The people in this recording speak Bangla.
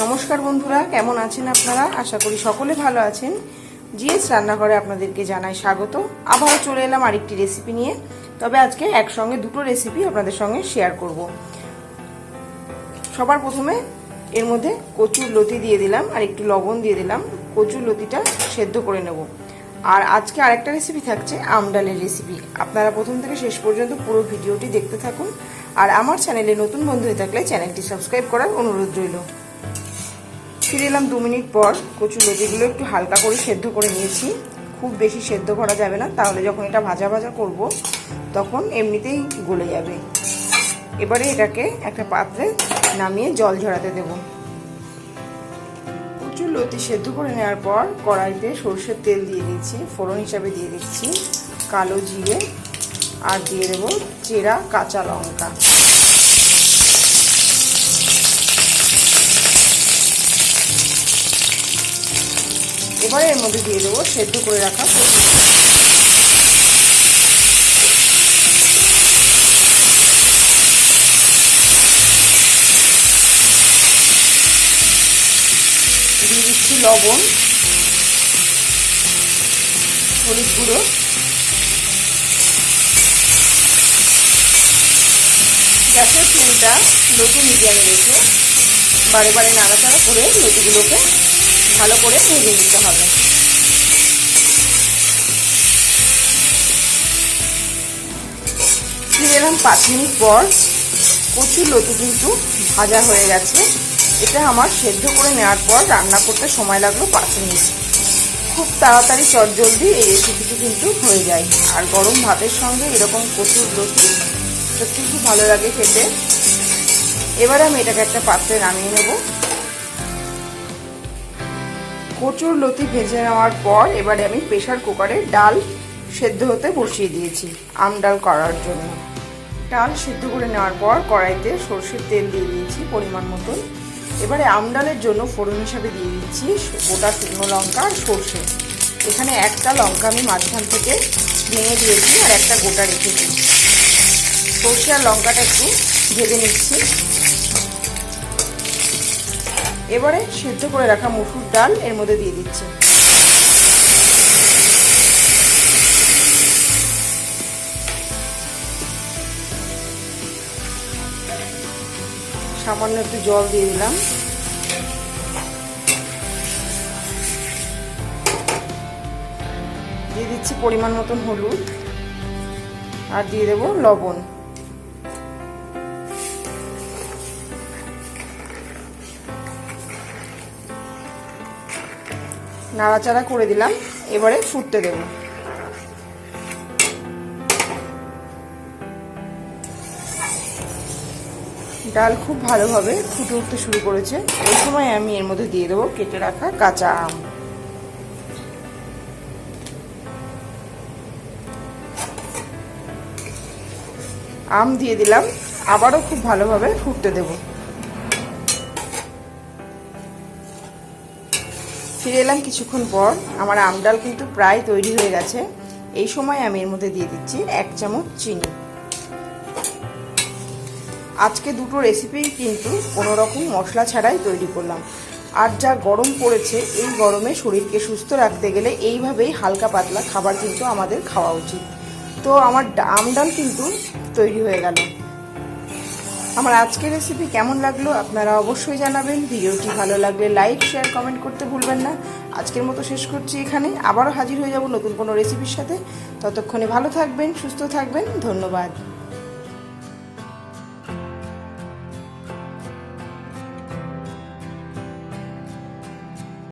নমস্কার বন্ধুরা, কেমন আছেন আপনারা? আশা করি সকলে ভালো আছেন। জিএস রান্নাঘরে আপনাদেরকে জানাই স্বাগত আবারও চলে এলাম আরেকটি রেসিপি নিয়ে। তবে আজকে একসঙ্গে দুটো রেসিপি আপনাদের সঙ্গে শেয়ার করব। সবার প্রথমে এর মধ্যে কচুর লতি দিয়ে দিলাম আর একটু লবণ দিয়ে দিলাম। কচুর লতিটা সেদ্ধ করে নেব। আর আজকে আরেকটা রেসিপি থাকছে আমডালের রেসিপি আপনারা প্রথম থেকে শেষ পর্যন্ত পুরো ভিডিওটি দেখতে থাকুন। আর আমার চ্যানেলে নতুন বন্ধু হয়ে থাকলে চ্যানেলটি সাবস্ক্রাইব করার অনুরোধ রইল। ফিরে এলাম দু মিনিট পর। কচু লতিগুলো একটু হালকা করে সেদ্ধ করে নিয়েছি। খুব বেশি সেদ্ধ করা যাবে না। তাহলে যখন এটা ভাজা ভাজা করব, তখন এমনিতেই গলে যাবে। এবারে এটাকে একটা পাত্রে নামিয়ে জল ঝরাতে দেব। কচুর লতি সেদ্ধ করে নেওয়ার পর কড়াইতে সর্ষের তেল দিয়ে দিচ্ছি ফোড়ন হিসাবে দিয়ে দিচ্ছি, কালো জিরে, আর দিয়ে দেবো চেরা কাঁচা লঙ্কা। এবারে এর মধ্যে দিয়ে দেবো সেদ্ধ করে রাখা দিয়ে দিচ্ছি লবণ, হলুদ গুঁড়ো। গ্যাসের ফ্লেমটা লোটু মিডিয়ামে রেখে বারে বারে নাড়াচাড়া করে লতিগুলোকে ভালো করে ভেজে নিতে হবে। ফিরে এলাম পাঁচ মিনিট পর। কচুর লতি কিন্তু ভাজা হয়ে গেছে। এটা আমার সেদ্ধ করে নেওয়ার পর রান্না করতে সময় লাগল পাঁচ মিনিট। খুব তাড়াতাড়ি চটজলদি এই রেসিপিটি কিন্তু হয়ে যায়। আর গরম ভাতের সঙ্গে এরকম কচুর লতি সত্যি খুব ভালো লাগে খেতে। এবারে আমি এটাকে একটা পাত্রে নামিয়ে নেব। কচুর লতি ভেজে নেওয়ার পর এবারে আমি প্রেশার কুকারে ডাল সেদ্ধ হতে বসিয়ে দিয়েছি, আম ডাল করার জন্য। ডাল সেদ্ধ করে নেওয়ার পর কড়াইতে সর্ষের তেল দিয়ে দিয়েছি পরিমাণ মতন। এবারে আম ডালের জন্য ফোড়ন হিসাবে দিয়ে দিচ্ছি গোটা শুকনো লঙ্কা আর সর্ষে। এখানে একটা লঙ্কা আমি মাঝখান থেকে ভেঙে দিয়েছি আর একটা গোটা রেখেছি সর্ষে আর লঙ্কাটা একটু ভেজে নিচ্ছি। এবারে সেদ্ধ করে রাখা মুসুর ডাল এর মধ্যে দিয়ে দিচ্ছি। সামান্য একটু জল দিয়ে দিলাম। দিয়ে দিচ্ছি পরিমাণ মতন হলুদ। আর দিয়ে দেবো লবণ। নাড়াচাড়া করে দিলাম, এবারে ফুটতে দেব। ডাল খুব ভালোভাবে ফুটে উঠতে শুরু করেছে। এই সময় আমি এর মধ্যে দিয়ে দেবো কেটে রাখা কাঁচা আম। আম দিয়ে দিলাম, আবারও খুব ভালোভাবে ফুটতে দেবো। ফিরে এলাম কিছুক্ষণ পর। আমার আমডাল কিন্তু প্রায় তৈরি হয়ে গেছে। এই সময় আমি এর মধ্যে দিয়ে দিচ্ছি এক চামচ চিনি। আজকে দুটো রেসিপি কিন্তু কোনো রকম মশলা ছাড়াই তৈরি করলাম। আর যা গরম পড়েছে, এই গরমে শরীরকে সুস্থ রাখতে গেলে এইভাবেই হালকা পাতলা খাবার কিন্তু আমাদের খাওয়া উচিত। তো আমার আমডাল কিন্তু তৈরি হয়ে গেল। আমার আজকের রেসিপি কেমন লাগল আপনারা অবশ্যই জানাবেন। ভিডিওটি ভালো লাগলে লাইক শেয়ার কমেন্ট করতে ভুলবেন না। আজকের মতো শেষ করছি এখানে। আবারও হাজির হয়ে যাব নতুন কোনো রেসিপির সাথে। ততক্ষণে ভালো থাকবেন, সুস্থ থাকবেন। ধন্যবাদ।